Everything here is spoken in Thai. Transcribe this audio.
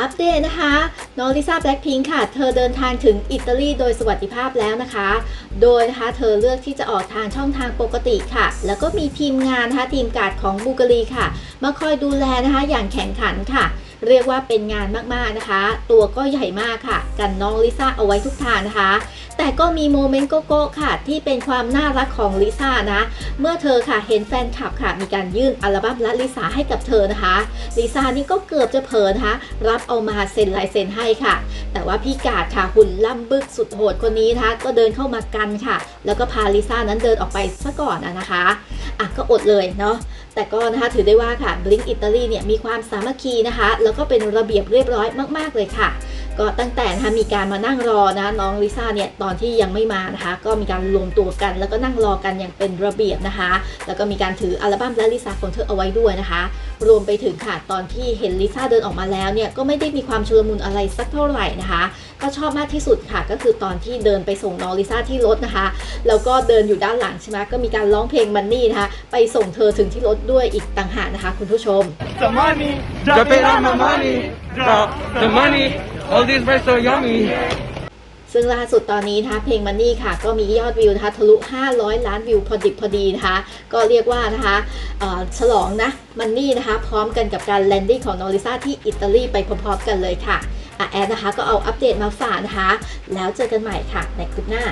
อัปเดตนะคะน้องลิซ่าแบล็คพิงค์ค่ะ เธอเดินทางถึงอิตาลีโดยสวัสดิภาพแล้วนะคะ โดยนะคะเธอเลือกที่จะออกทางช่องทางปกติค่ะ แล้วก็มีทีมงานนะคะทีมการ์ดของบูการีค่ะ มาคอยดูแลนะคะอย่างแข็งขันค่ะ เรียกว่าเป็นงานมากๆนะคะ ตัวก็ใหญ่มากค่ะ กันน้องลิซ่าเอาไว้ทุกทางนะคะ แต่ก็มีโมเมนต์โกโก้ค่ะ ที่เป็นความน่ารักของลิซ่านะ เมื่อเธอค่ะเห็นแฟนคลับค่ะ มีการยื่นอัลบั้มละลิซ่าให้กับเธอนะคะลิซ่านี่ก็เกือบจะเผลอนะคะรับเอามาเซ็นลายเซ็นให้ค่ะ แต่ว่าพี่กาดค่ะหุ่นล่ำบึกสุดโหดคนนี้นะคะก็เดินเข้ามากันค่ะ แล้วก็พาลิซ่านั้นเดินออกไปซะก่อนนะคะอะก็อดเลยเนาะ แต่ก็นะคะถือได้ว่าค่ะ Blink อิตาลีเนี่ยมีความสามัคคีนะคะ แล้วก็เป็นระเบียบเรียบร้อยมาก ๆ เลยค่ะ ก็ตั้งแต่นะคะมีการมานั่งรอนะน้องลิซ่าเนี่ยตอนที่ยังไม่มานะคะ ก็มีการรวมตัวกัน แล้วก็นั่งรอกันอย่างเป็นระเบียบนะคะ แล้วก็มีการถืออัลบั้มและลิซ่าของเธอเอาไว้ด้วยนะคะ รวมไปถึงค่ะตอนที่เห็นลิซ่าเดินออกมาแล้วเนี่ยก็ไม่ได้มีความชุลมุนอะไรสักเท่าไหร่นะคะก็ชอบมากที่สุดค่ะก็คือตอนที่เดินไปส่งน้องลิซ่าที่รถนะคะแล้วก็เดินอยู่ด้านหลังใช่ไหมก็มีการร้องเพลงมันนี่นะคะไปส่งเธอถึงที่รถด้วยอีกต่างหากนะคะ คุณผู้ชม The money, Drop it on my money. Drop the money. All these rice so yummy. ซึ่งล่าสุดตอนนี้นะคะเพลงมันนี่ค่ะ ก็มียอดวิวนะคะทะลุ 500 ล้านวิวพอดิบพอดีนะคะ ก็เรียกว่านะคะฉลองนะมันนี่นะคะ พร้อมกันกับการแลนดิ้งของนอริซาที่อิตาลีไปพร้อมๆกันเลยค่ะแอดนะคะก็เอาอัปเดตมาฝากนะคะ แล้วเจอกันใหม่ค่ะในคลิปหน้า